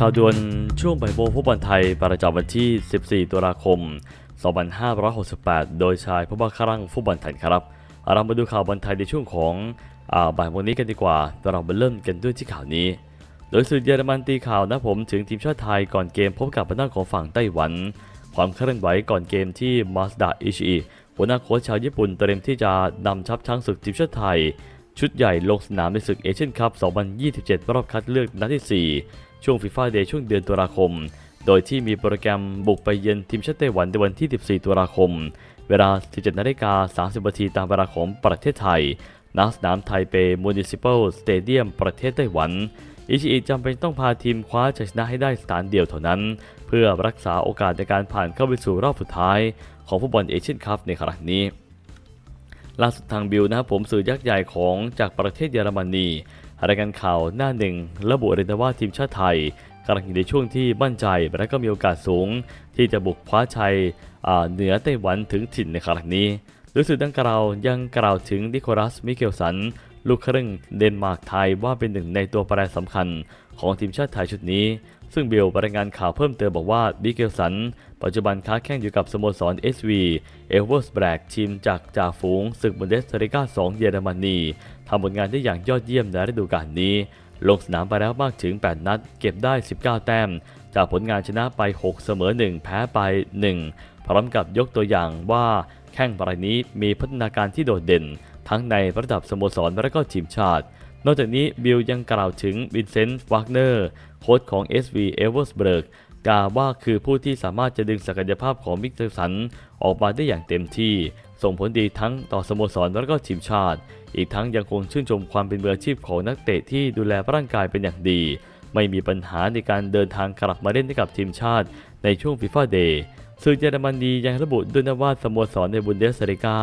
ข่าวด่วนช่วงบ่ายโมงฟุตบอลไทยประจำวันที่ 14 ตุลาคม 2568 โดยชายผู้บังคับรังฟุตบอลไทยครับ เรามาดูข่าวบอลไทยในช่วงของอบ่ายโมงนี้กันดีกว่า เรามาเริ่มกันด้วยที่ข่าวนี้ โดยสื่อเยอรมันตีข่าวนะผมถึงทีมชาติไทยก่อนเกมพบกับประด้าของฝั่งไต้หวัน ความเคลื่อนไหวก่อนเกมที่มาสดาอิชิหัวหน้าโค้ชชาวญี่ปุ่นเตรียมที่จะนำทัพช้างศึกทีมชาติไทย ชุดใหญ่ลงสนามในศึกเอเชียนคัพ 2027 รอบคัดเลือกนัดที่ 4 ช่วงฟีฟ่าเดย์ช่วงเดือนตุลาคม โดยที่มีโปรแกรมบุกไปเยือนทีมชาติไต้หวันในวันที่ 14 ตุลาคม เวลา 17 นาฬิกา 30 นาทีตามเวลาของประเทศไทยณสนามไทเปมูนิซิ p ลสเตเดียมประเทศไต้หวัน อิชิอิจำเป็นต้องพาทีมคว้าชัยชนะให้ได้สถานเดียวเท่านั้น เพื่อรักษาโอกาสในการผ่านเข้าไปสู่รอบสุดท้ายของฟุตบอลเอเชียนคัพในครั้งนี้ล่าสุดทางบิลนะครับผมสื่อยักษ์ใหญ่ของจากประเทศเยอรมนี รายงานข่าวหน้าหนึ่งระบุเลยนะว่าทีมชาติไทยกำลังอยู่ในช่วงที่มั่นใจและก็มีโอกาสสูง ที่จะบุกคว้าชัยเหนือไต้หวันถึงถิ่นในครั้งนี้โดยสื่อดังกล่าวยังกล่าวถึงนิโคลัสมิเกลสัน ลูกครึ่งเดนมาร์กไทยว่าเป็นหนึ่งในตัวแปรสำคัญของทีมชาติไทยชุดนี้ ซึ่งเบลรายงานข่าวเพิ่มเติมบอกว่ามิเกลสัน ปัจจุบันค้าแข่งอยู่กับสโมสร SV เอเวอร์สแบกทีมจากจ่าฝูงศึกบุนเดสเ i กา2 เยอรมนีทำผลงานได้อย่างยอดเยี่ยมในฤดูกาลนี้ ลงสนามไปแล้วมากถึง 8 นัด เก็บได้ 19 แต้ม จากผลงานชนะไป 6 เสมอ 1 แพ้ไป 1 พร้อมกับยกตัวอย่างว่าแข้งรายนี้มีพัฒนาการที่โดดเด่น ทั้งในระดับสโมสรและก็ทีมชาติ นอกจากนี้บิลยังกล่าวถึงวินเซนต์วากเนอร์โค้ชของ SV e v e r s b e r g กล่าวว่าคือผู้ที่สามารถจะดึงศักยภาพของมิกเซสันออกมาได้อย่างเต็มที่ ส่งผลดีทั้งต่อสโมสรและก็ทีมชาติ อีกทั้งยังคงชื่นชมความเป็นมืออาชีพของนักเตะที่ดูแลร่างกายเป็นอย่างดี ไม่มีปัญหาในการเดินทางกลับมาเล่นให้กับทีมชาติในช่วงฟีฟ่าเดย์ สื่อเยอรมนียังระบุด้วยนะว่าสโมสรในบุนเดสเลกา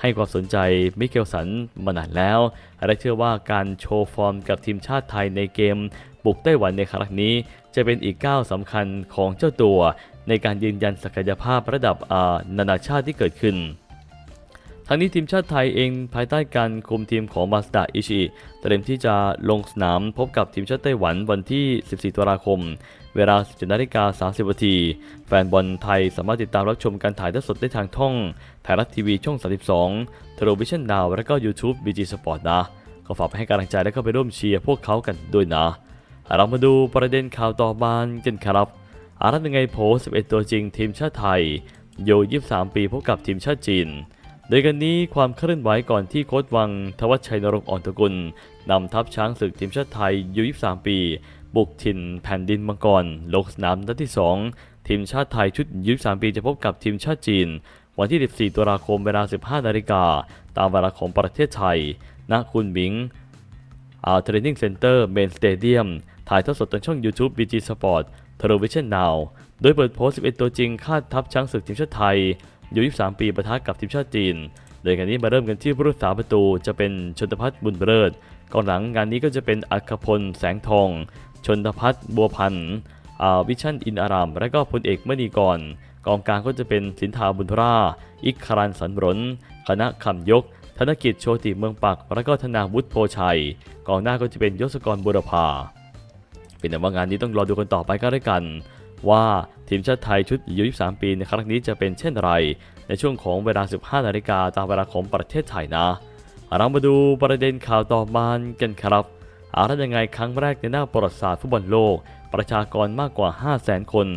ให้ความสนใจมิเกลสันมานานแล้ว และเชื่อว่าการโชว์ฟอร์มกับทีมชาติไทยในเกมบุกไต้หวันในครั้งนี้ จะเป็นอีกก้าวสำคัญของเจ้าตัว ในการยืนยันศักยภาพระดับนานาชาติที่เกิดขึ้น ทั้งนี้ทีมชาติไทยเองภายใต้การคุมทีมของมาสดาอิชิเตรียมที่จะลงสนามพบกับทีมชาติไต้หวันวันที่ 14ตุลาคม เวลา 17นาฬิกา30นาที แฟนบอลไทยสามารถติดตามรับชมการถ่ายทอดสดได้ทางท่องไทยรัฐทีวีช่อง 32เทเลวิชันดาวและก็ YouTube BG Sport นะ ก็ฝากไปให้กำลังใจและก็ไปร่วมเชียร์พวกเขากันด้วยนะ เรามาดูประเด็นข่าวต่อมากันครับอารัตยังไงโพส11 ตัวจริงทีมชาติไทย โย 23 ปีพบกับทีมชาติจีน โดยกันนี้ความเคลื่อนไหวก่อนที่โค้ชวังทวัชชัยนรงค์อ่อนตะกุลนำทัพช้างศึกทีมชาติไทยยู23 ปี บุกถิ่นแผ่นดินมังกรลงสนามนัดที่ 2 ทีมชาติไทยชุดยู23 ปีจะพบกับทีมชาติจีน วันที่ 14 ตุลาคมเวลา 15 นาฬิกา ตามเวลาของประเทศไทยณคุณหมิงอาเทรนนิ่งเซ็นเตอร์เมนสเตเดียมถ่ายทอดสดทางช่อง YouTube BG Sport Television Now โดยเปิดโพสต์11 ตัวจริงคาดทัพช้างศึกทีมชาติไทย ยู่23 ปีประทะกับทีมชาติจีน โดยงานนี้มาเริ่มกันที่ผู้รักษาประตูจะเป็นชนทพัฒน์บุญเลิศกองหลังงานนี้ก็จะเป็นอัคพลแสงทอง ชนทพัฒน์บัวพันธ์อ่าวิชันอินอาราม และก็พลเอกมณีกร กองกลางก็จะเป็นสินธาบุญรา อิกคารันสันบรนคณะคำยก ธนกิจโชติเมืองปัก และก็ธนาวุฒิโพชัย กองหน้าก็จะเป็นยศกรบุรพาเป็นแต่ว่างานนี้ต้องรอดูกันต่อไปก็แล้วกัน ว่าทีมชาติไทยชุดอายุ 23 ปีในครั้งนี้จะเป็นเช่นไร ในช่วงของเวลา 15 นาฬิกาตามเวลาของประเทศไทยนะ เรามาดูประเด็นข่าวต่อมากันครับอารัยังไงครั้งแรกในหน้าประวัติศาสตร์ฟุตบอลโลก ประชากรมากกว่า 5 0 0แสนคน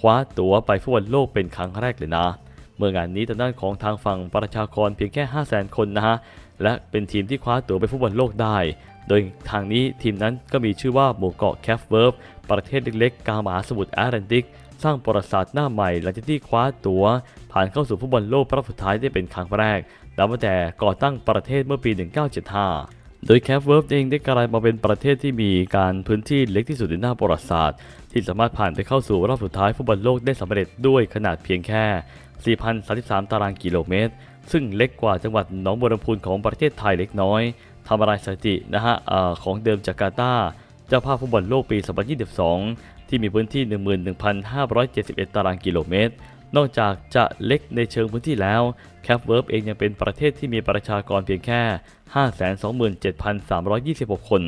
คว้าตั๋วไปฟุตบอลโลกเป็นครั้งแรกเลยนะ เมื่องานนี้ทางด้านของทางฝั่งประชากรเพียงแค่ 5 0 0แสนคนนะฮะ และเป็นทีมที่คว้าตั๋วไปฟุตบอลโลกได้ โดยทางนี้ทีมนั้นก็มีชื่อว่าหมู่เกาะแคฟเวิร์ฟประเทศเล็กๆกลางมหาสมุทรแอตแลนติก สร้างประวัติศาสตร์หน้าใหม่หลังจากที่คว้าตัว ผ่านเข้าสู่ฟุตบอลโลกรอบสุดท้ายได้เป็นครั้งแรกนับตั้งแต่ก่อตั้งประเทศเมื่อปี 1975โดยแคฟเวิร์ฟเองได้กลายมาเป็นประเทศที่มีการพื้นที่เล็กที่สุดในหน้าประวัติศาสตร์ ที่สามารถผ่านไปเข้าสู่รอบสุดท้ายฟุตบอลโลกได้สำเร็จด้วยขนาดเพียงแค่ 4,033 ตารางกิโลเมตร ซึ่งเล็กกว่าจังหวัดหนองบัวลำพูนของประเทศไทยเล็กน้อย ทำลายสถิตินะฮะอของเดิมจาการ์ตาเจ้าภาพฟุตบอลโลกปี 2022 ที่มีพื้นที่ 11,571 ตารางกิโลเมตร นอกจากจะเล็กในเชิงพื้นที่แล้วแคปเวิร์บเองยังเป็นประเทศที่มีประชากรเพียงแค่ 527,326 คน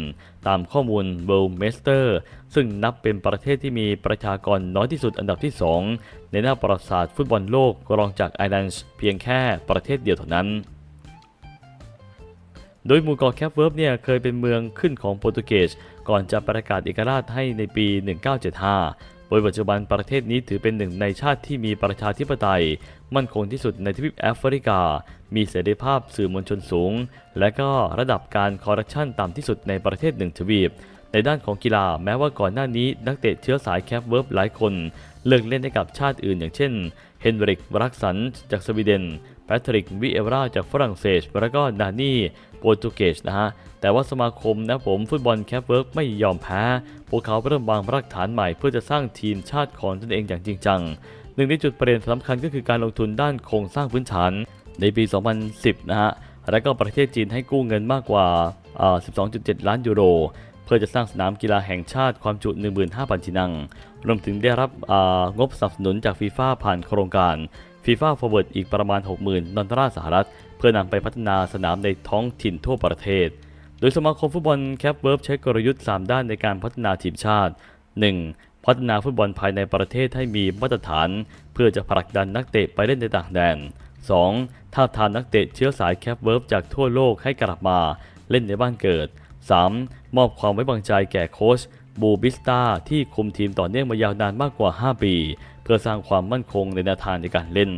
ตามข้อมูล World m a s t e r ซึ่งนับเป็นประเทศที่มีประชากรน้อยที่สุดอันดับที่ 2 ในหน้าประวัติศาสตร์ฟุตบอลโลกรองจากไอร์แลนด์เพียงแค่ประเทศเดียวเท่านั้น โดยหมู่เกาะแคปเวิร์บเนี่ยเคยเป็นเมืองขึ้นของโปรตุเกสก่อนจะประกาศเอกราชให้ในปี 1975 โดยปัจจุบันประเทศนี้ถือเป็นหนึ่งในชาติที่มีประชาธิปไตย มั่นคงที่สุดในทวีปแอฟริกา มีเสรีภาพสื่อมวลชนสูง และก็ระดับการคอร์รัปชันต่ำที่สุดในประเทศหนึ่งทวีปในด้านของกีฬาแม้ว่าก่อนหน้านี้นักเตะเชื้อสายแคปเวิร์บหลายคน เลิกเล่นให้กับชาติอื่นอย่างเช่น เฮนริกรักสันจากสวีเดน แพทริกวิเอราจากฝรั่งเศส แล้วก็ดานี่โปรตุเกสนะฮะ แต่ว่าสมาคมนะผมฟุตบอลแคปเวิร์กไม่ยอมแพ้ พวกเขาเริ่มวางรากฐานใหม่เพื่อจะสร้างทีมชาติของตนเองอย่างจริงจัง หนึ่งในจุดประเด็นสำคัญก็คือการลงทุนด้านโครงสร้างพื้นฐาน ในปี 2010 นะฮะ และก็ประเทศจีนให้กู้เงินมากกว่าอ่า12.7 ล้านยูโร พื่อจะสร้างสนามกีฬาแห่งชาติความจุ 15,000 ที่นั่ง รวมถึงได้รับงบสนับสนุนจากฟีฟ่าผ่านโครงการฟีฟ่าฟอร์เวิร์ดอีกประมาณ 60,000ดอลลาร์สหรัฐ เพื่อนำไปพัฒนาสนามในท้องถิ่นทั่วประเทศ โดยสมาคมฟุตบอลแคปเวิร์บใช้กลยุทธ์ 3 ด้านในการพัฒนาทีมชาติ 1. พัฒนาฟุตบอลภายในประเทศให้มีมาตรฐาน เพื่อจะผลักดันนักเตะไปเล่นในต่างแดน 2. ท้าบทามนักเตะเชื้อสายแคปเวิร์บจากทั่วโลกให้กลับมาเล่นในบ้านเกิด 3. มอบความไว้วางใจแก่โค้ชบูบิสตาที่คุมทีมต่อเนื่องมายาวนานมากกว่า 5 ปี เพื่อสร้างความมั่นคงในแนวทางในการเล่น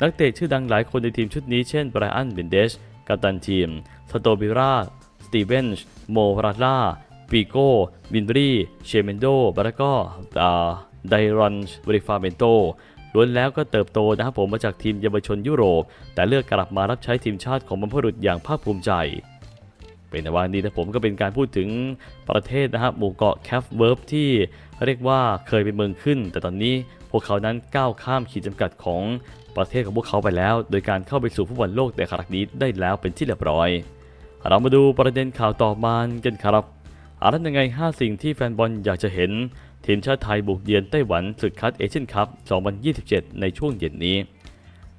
นักเตะชื่อดังหลายคนในทีมชุดนี้เช่นไบรอันเบนเดชกัปตันทีม สโตบิราสตีเวนช์โมราล่าปีโก้วินบรีเชเมนโดแล้วก็ไดรอนบริฟาเมนโตล้วนแล้วก็เติบโตนะครับผมมาจากทีมเยาวชนยุโรป แต่เลือกกลับมารับใช้ทีมชาติของบรรพบุรุษอย่างภาคภูมิใจ เป็นในวันนี้นะผมก็เป็นการพูดถึงประเทศนะครับหมู่เกาะแคฟเวิร์บที่เรียกว่าเคยเป็นเมืองขึ้น แต่ตอนนี้พวกเขานั้นก้าวข้ามขีดจำกัดของประเทศของพวกเขาไปแล้ว โดยการเข้าไปสู่ฟุตบอลโลกในครั้งนี้ได้แล้วเป็นที่เรียบร้อย เรามาดูประเด็นข่าวต่อมากันครับอารันยังไง 5 สิ่งที่แฟนบอลอยากจะเห็น ทีมชาติไทยบุกเยือนไต้หวันศึกคัดเอเชียนคัพ 2027 ในช่วงเย็นนี้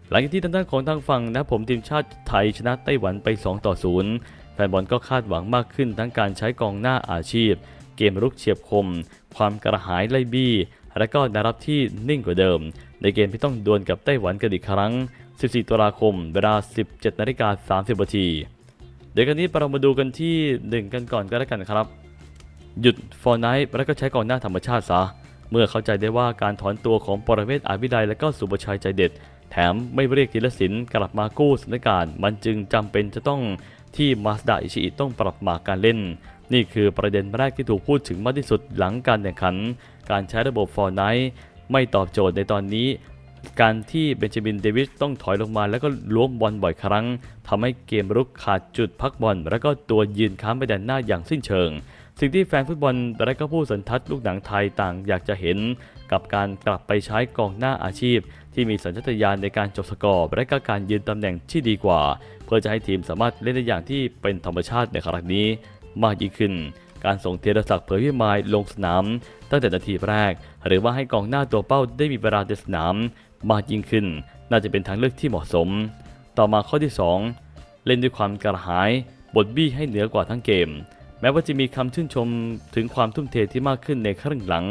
หลังจากที่ทางด้านของทางฝั่งนะผมทีมชาติไทยชนะไต้หวันไป 2 ต่อ 0 แฟนบอลก็คาดหวังมากขึ้นทั้งการใช้กองหน้าอาชีพ เกมรุกเฉียบคม ความกระหายไล่บี้ และก็นวรับที่นิ่งกว่าเดิม ในเกมที่ต้องดวลกับไต้หวันกันอีกครั้ง 14 ตุลาคม เวลา 17นาฬิกา30นาทีเดี๋ยวกันนี้เรามาดูกันที่หนึ่งกันก่อนก็แล้วกันครับ หยุดฟอร์ไนท์แล้วก็ใช้กองหน้าธรรมชาติซะเมื่อเข้าใจได้ว่าการถอนตัวของปรเมศอาวิไลและก็สุบชัยใจเด็ด แถมไม่เรียกธีรศิลป์กลับมากู้สถานการณ์ มันจึงจำเป็นจะต้อง ที่มาสดาอิชิอิต้องปรับหมากการเล่น นี่คือประเด็นแรกที่ถูกพูดถึงมากที่สุดหลังการแข่งขัน การใช้ระบบฟอร์ไนท์ไม่ตอบโจทย์ในตอนนี้ การที่เบนจามินเดวิสต้องถอยลงมาแล้วก็ล้วงบอลบ่อยครั้งทำให้เกมรุกขาดจุดพักบอล แล้วก็ตัวยืนค้ำไปแดนหน้าอย่างสิ้นเชิง สิ่งที่แฟนฟุตบอลและก็ผู้สันทัดลูกหนังไทยต่างอยากจะเห็น กับการกลับไปใช้กองหน้าอาชีพ ที่มีสัญชาตญาณในการจบสกอร์และก็การยืนตำแหน่งที่ดีกว่า เพื่อจะให้ทีมสามารถเล่นได้อย่างที่เป็นธรรมชาติในครั้งนี้ มากยิ่งขึ้น การส่งเทรศักดิ์เผยพิมายลงสนาม ตั้งแต่นาทีแรก หรือว่าให้กองหน้าตัวเป้าได้มีเวลาในสนาม มากยิ่งขึ้น น่าจะเป็นทางเลือกที่เหมาะสม ต่อมาข้อที่ 2 เล่นด้วยความกระหายบทบี้ให้เหนือกว่าทั้งเกม แม้ว่าจะมีคำชื่นชมถึงความทุ่มเทที่มากขึ้นในครึ่งหลัง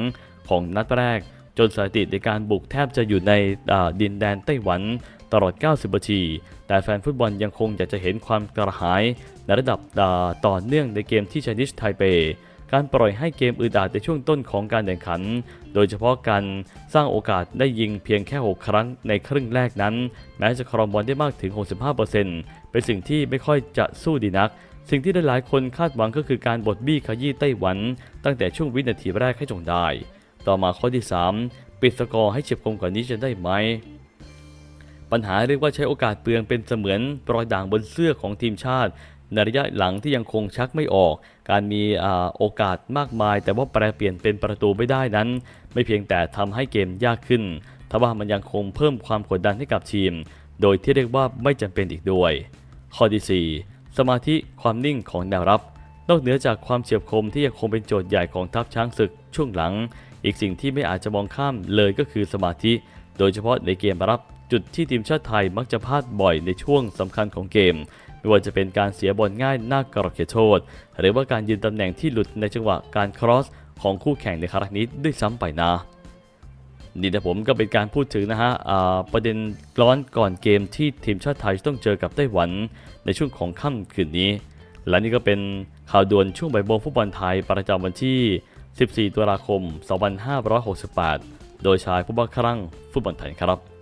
ของนัดแรก จนสถิติในการบุกแทบจะอยู่ในดินแดนไต้หวันตลอด 90นาที แต่แฟนฟุตบอลยังคงอยากจะเห็นความกระหาย ในระดับต่อเนื่องในเกมที่ชนิชไทเป การปล่อยให้เกมอึดอัดในช่วงต้นของการแข่งขัน โดยเฉพาะการสร้างโอกาสได้ยิงเพียงแค่ 6 ครั้งในครึ่งแรกนั้น แม้จะครองบอลได้มากถึง 65%เป็นสิ่งที่ไม่ค่อยจะสู้ดีนักสิ่งที่หลายๆคนคาดหวังก็คือการบดบี้ขยี้ไต้หวัน ตั้งแต่ช่วงวินาทีแรกให้จงได้ ต่อมาข้อที่ 3 ปิดสกอร์ให้เฉียบคมกว่านี้จะได้ไหม ปัญหาเรียกว่าใช้โอกาสเปลืองเป็นเสมือนรอยด่างบนเสื้อของทีมชาติในระยะหลังที่ยังคงชักไม่ออก การมีอโอกาสมากมาย แต่ว่าแปลเปลี่ยนเป็นประตูไม่ได้นั้น ไม่เพียงแต่ทำให้เกมยากขึ้นทว่ามันยังคงเพิ่มความกดดันให้กับทีม โดยที่เรียกว่าไม่จำเป็นอีกด้วย ข้อที่ 4 สมาธิความนิ่งของแนวรับ นอกเหนือจากความเฉียบคมที่ยังคงเป็นโจทย์ใหญ่ของทัพช้างศึกช่วงหลัง อีกสิ่งที่ไม่อาจจะมองข้ามเลยก็คือสมาธิ โดยเฉพาะในเกมรับจุดที่ทีมชาติไทยมักจะพลาดบ่อยในช่วงสำคัญของเกม ไม่ว่าจะเป็นการเสียบอลง่ายหน้ากรอบเขตโทษ หรือว่าการยืนตำแหน่งที่หลุดในจังหวะการครอสของคู่แข่งในครั้งนี้ด้วยซ้ำไปนะนี่นะผมก็เป็นการพูดถึงนะฮะประเด็นร้อนก่อนเกมที่ทีมชาติไทยต้องเจอกับไต้หวัน ในช่วงของค่ำคืนนี้ และนี่ก็เป็น ข่าวด่วนช่วงบ่ายโมงฟุตบอลไทยประจำวันที่ 14 ตุลาคม 2568 โดยชายผู้บังคับฟุตบอลไทยครับ